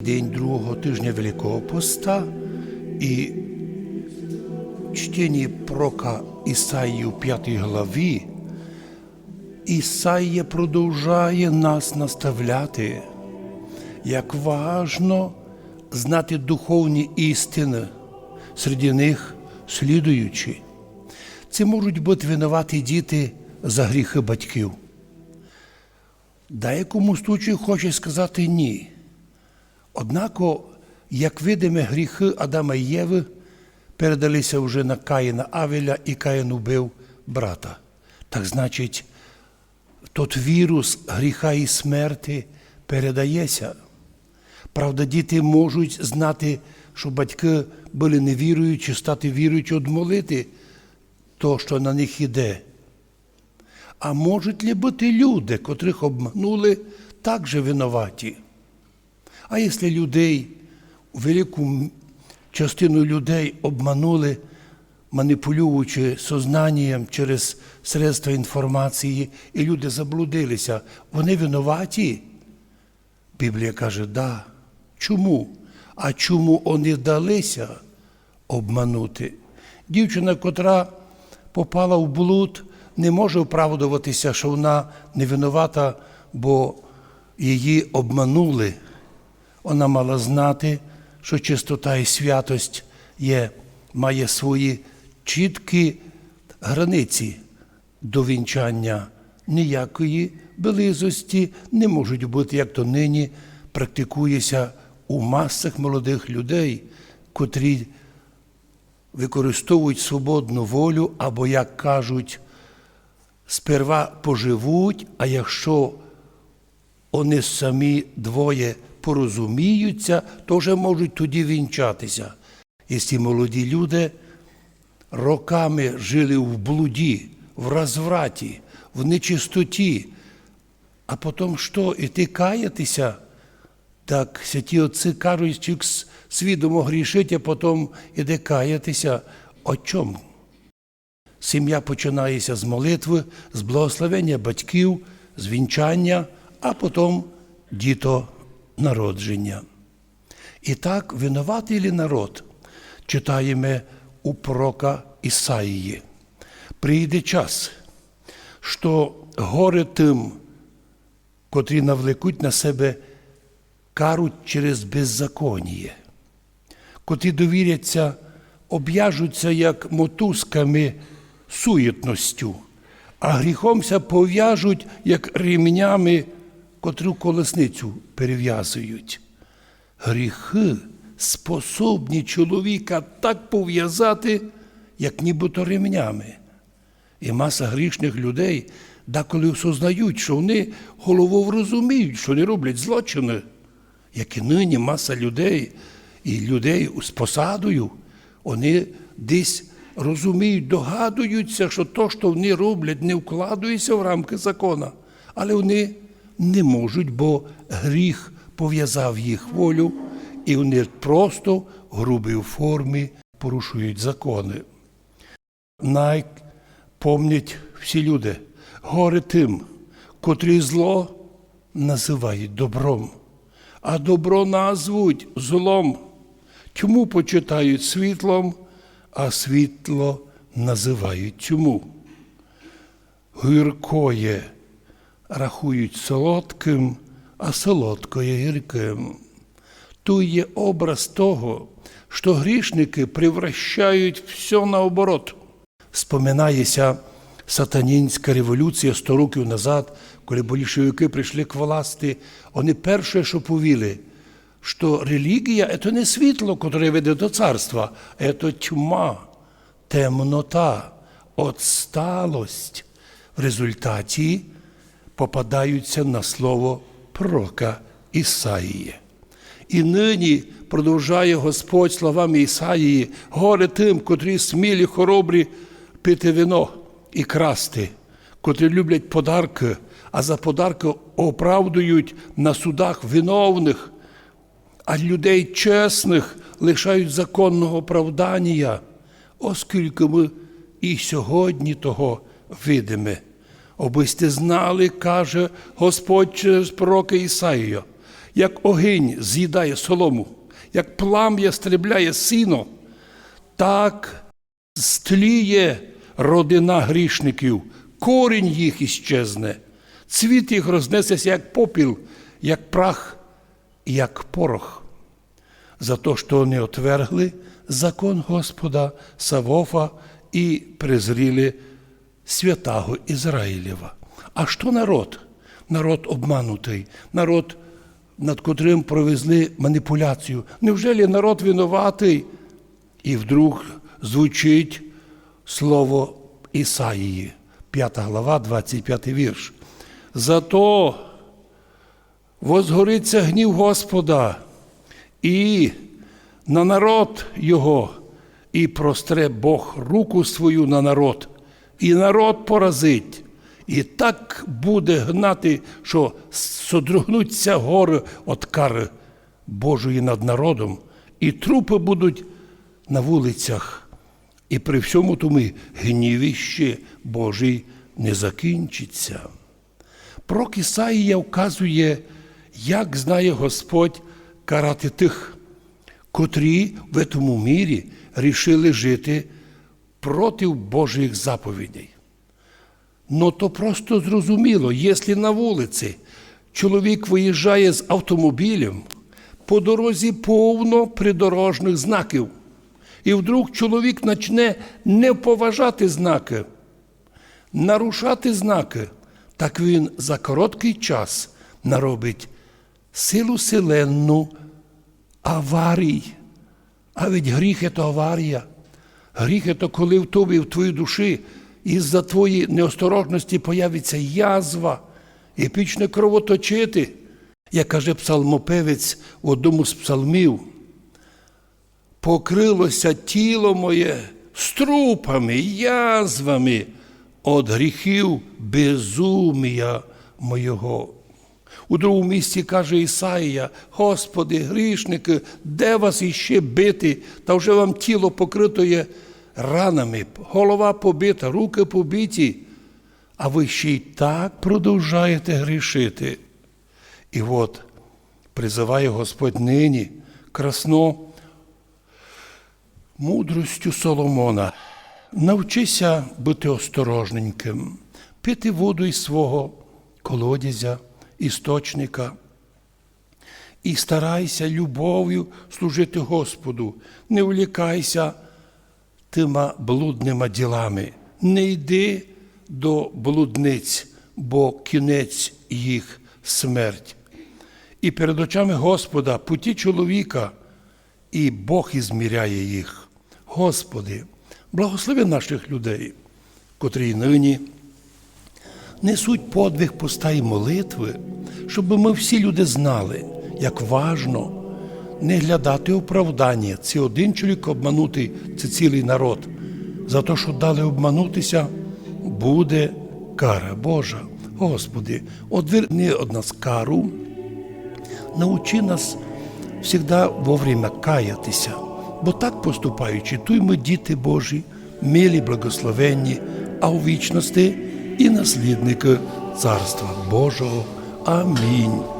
День другого тижня Великого Поста і чтение прока Ісаї у п'ятій главі, Ісаїя продовжує нас наставляти, як важно знати духовні істини, серед них слідуючі. Це можуть бути винуваті діти за гріхи батьків. Деякому случаю хоче сказати ні. Однако, як видиме, гріхи Адама і Єви передалися вже на Каїна Авеля, і Каїн убив брата. Так значить, тот вірус гріха і смерті передається. Правда, діти можуть знати, що батьки були невіруючі, стати віруючі, одмолити то, що на них іде. А можуть ли бути люди, котрих обманули, також винуваті? А якщо людей, велику частину людей обманули, маніпулюючи сознанням через средства інформації, і люди заблудилися, вони винуваті? Біблія каже, да. Чому? А чому вони далися обманути? Дівчина, котра попала в блуд, не може оправдуватися, що вона не винувата, бо її обманули. Вона мала знати, що чистота і святость є, має свої чіткі границі до вінчання. Ніякої белизості не можуть бути, як то нині практикується у масах молодих людей, котрі використовують свободну волю, або, як кажуть, сперва поживуть, а якщо вони самі двоє порозуміються, то вже можуть тоді вінчатися. І ці молоді люди роками жили в блуді, в розвраті, в нечистоті, а потім що, іти каятися? Так святі отці кажуть, що свідомо грішить, а потім іде каятися. О чому? Сім'я починається з молитви, з благословення батьків, з вінчання, а потім діто народження. І так, винуватий ли народ, читаємо у пророка Ісаїї. Прийде час, що горе тим, котрі навлекуть на себе кару через беззаконіє, котрі довіряться, об'яжуться як мотузками суєтностю, а гріхомся пов'яжуть як ремнями, котру колесницю перев'язують. Гріхи способні чоловіка так пов'язати, як нібито ремнями. І маса грішних людей деколи осознають, що вони головою розуміють, що вони роблять злочини, як і нині маса людей і людей з посадою, вони десь розуміють, догадуються, що то, що вони роблять, не вкладується в рамки закона, але вони не можуть, бо гріх пов'язав їх волю, і вони просто в грубій формі порушують закони. Най помнять всі люди, горе тим, котрі зло називають добром, а добро назвуть злом. Чому почитають світлом, а світло називають чому? Гіркоє рахують солодким, а солодкоє гірким. Тут є образ того, що грішники превращають все наоборот. Споминається сатанінська революція 100 років назад, коли большевики прийшли к власти, вони перше, що повіли, що релігія це не світло, яке веде до царства, це тьма, темнота, отсталость. В результаті попадаються на слово пророка Ісаїї. І нині продовжує Господь словами Ісаїї, горе тим, котрі смілі, хоробрі пити вино і красти, котрі люблять подарки, а за подарки оправдують на судах виновних, а людей чесних лишають законного оправдання, оскільки ми і сьогодні того Обисте знали, каже Господь через пророка Ісаїя, як огінь з'їдає солому, як плам'я стрібляє сіно, так стліє родина грішників, корінь їх іщезне, цвіт їх рознесеться, як попіл, як прах, як порох. За то, що вони отвергли закон Господа Савофа і презріли святого Ізраїлєва. А що народ? Народ обманутий, народ, над котрим провезли маніпуляцію. Невже народ винуватий? І вдруг звучить слово Ісаїї, 5 глава, 25 вірш. Зато возгориться гнів Господа і на народ Його, і простре Бог руку свою на народ, і народ поразить. І так буде гнати, що содрогнуться гори от кари Божої над народом, і трупи будуть на вулицях, і при всьому тому гнівіще Божий не закінчиться. Пророк Ісаїя вказує, як знає Господь карати тих, котрі в цьому мірі рішили жити проти Божих заповідей. Ну то просто зрозуміло, якщо на вулиці чоловік виїжджає з автомобілем, по дорозі повно придорожних знаків, і вдруг чоловік почне не поважати знаки, нарушати знаки, так він за короткий час наробить силу селенну аварій. А ведь гріх – це аварія. Гріх – це коли в тобі, в твоїй душі, із-за твоєї неосторожності появиться язва і почне кровоточити. Як каже псалмопевець в одному з псалмів, покрилося тіло моє струпами, язвами від гріхів безумія моєго. У другому місці каже Ісаїя, Господи, грішники, де вас іще бити, та вже вам тіло покрито є ранами, голова побита, руки побиті, а ви ще й так продовжаєте грішити. І от призиває Господь нині красно мудростю Соломона. Навчися бути осторожненьким, пити воду із свого колодязя, істочника. І старайся любов'ю служити Господу, не влікайся тима блудними ділами, не йди до блудниць, бо кінець їх смерть. І перед очами Господа путі чоловіка, і Бог ізміряє їх. Господи, благослови наших людей, котрі нині несуть подвиг поста і молитви, щоб ми всі люди знали, як важно не глядати оправдання. Це один чоловік обманутий, це цілий народ. За те, що дали обманутися, буде кара Божа. Господи, одверни од нас кару, научи нас завжди вовремя каятися, бо так поступаючи, то й ми діти Божі, милі, благословенні, а у вічності і наслідники Царства Божого. Амінь.